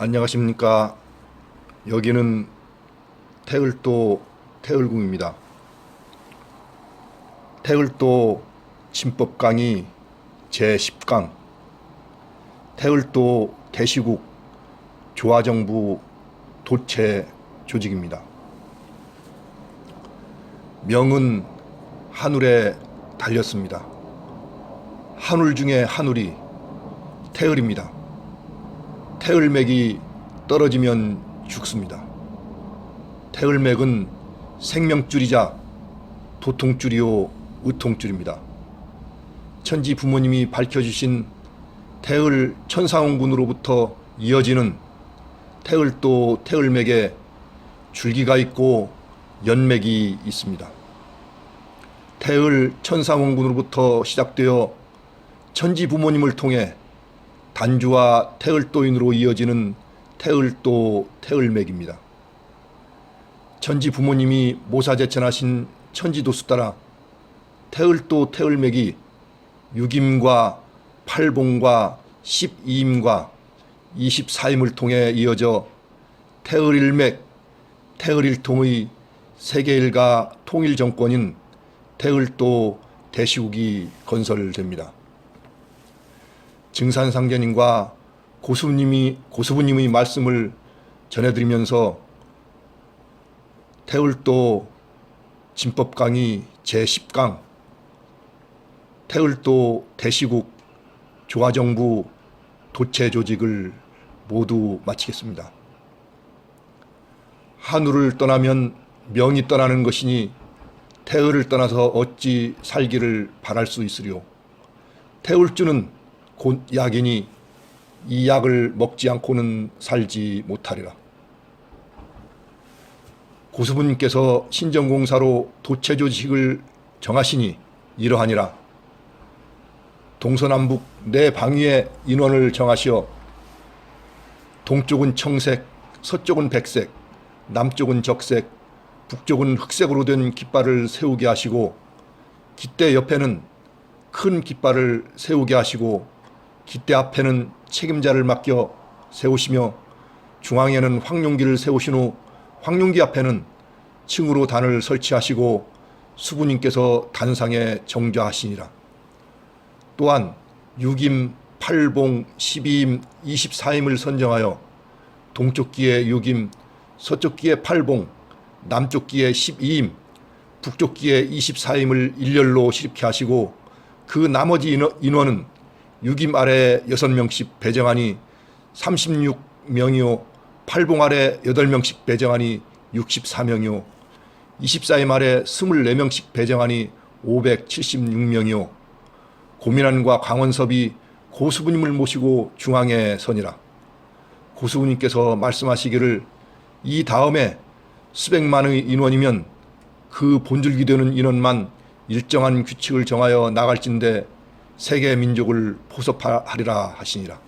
안녕하십니까. 여기는 태을도 태을궁입니다. 태을도 진법 강의 제10강 태을도 대시국 조화정부 도체 조직입니다. 명은 하늘에 달렸습니다. 하늘 중에 하늘이 태을입니다. 태을맥이 떨어지면 죽습니다. 태을맥은 생명줄이자 도통줄이요 의통줄입니다. 천지 부모님이 밝혀주신 태을 천상원군으로부터 이어지는 태을도 태을맥에 줄기가 있고 연맥이 있습니다. 태을 천상원군으로부터 시작되어 천지 부모님을 통해 단주와 태을도인으로 이어지는 태을도 태을맥입니다. 천지 부모님이 모사 제천하신 천지도수 따라 태을도 태을맥이 육임과 팔봉과 십이임과 이십사임을 통해 이어져 태을일맥, 태을일통의 세계일가 통일 정권인 태을도 대시국이 건설됩니다. 증산상제님과 고수님이 고수부님의 말씀을 전해드리면서 태울도 진법 강의 제10강 태울도 대시국 조화정부 도체 조직을 모두 마치겠습니다. 하늘을 떠나면 명이 떠나는 것이니 태을을 떠나서 어찌 살기를 바랄 수 있으리요. 태울주는 곧 약이니 이 약을 먹지 않고는 살지 못하리라. 고수부님께서 신정공사로 도체 조직을 정하시니 이러하니라. 동서남북 네 방위의 인원을 정하시어 동쪽은 청색, 서쪽은 백색, 남쪽은 적색, 북쪽은 흑색으로 된 깃발을 세우게 하시고 깃대 옆에는 큰 깃발을 세우게 하시고 깃대 앞에는 책임자를 맡겨 세우시며 중앙에는 황룡기를 세우신 후 황룡기 앞에는 층으로 단을 설치하시고 수부님께서 단상에 정좌하시니라. 또한 6임, 8봉, 12임, 24임을 선정하여 동쪽 기에 6임, 서쪽 기에 8봉, 남쪽 기에 12임, 북쪽 기에 24임을 일렬로 실입케 하시고 그 나머지 인원, 인원은 6임 아래 6명씩 배정하니 36명이요 8봉 아래 8명씩 배정하니 64명이요 24임 아래 24명씩 배정하니 576명이요. 고민안과 강원섭이 고수부님을 모시고 중앙에 서니라. 고수부님께서 말씀하시기를 이 다음에 수백만의 인원이면 그 본줄기 되는 인원만 일정한 규칙을 정하여 나갈진대 세계 민족을 포섭하리라 하시니라.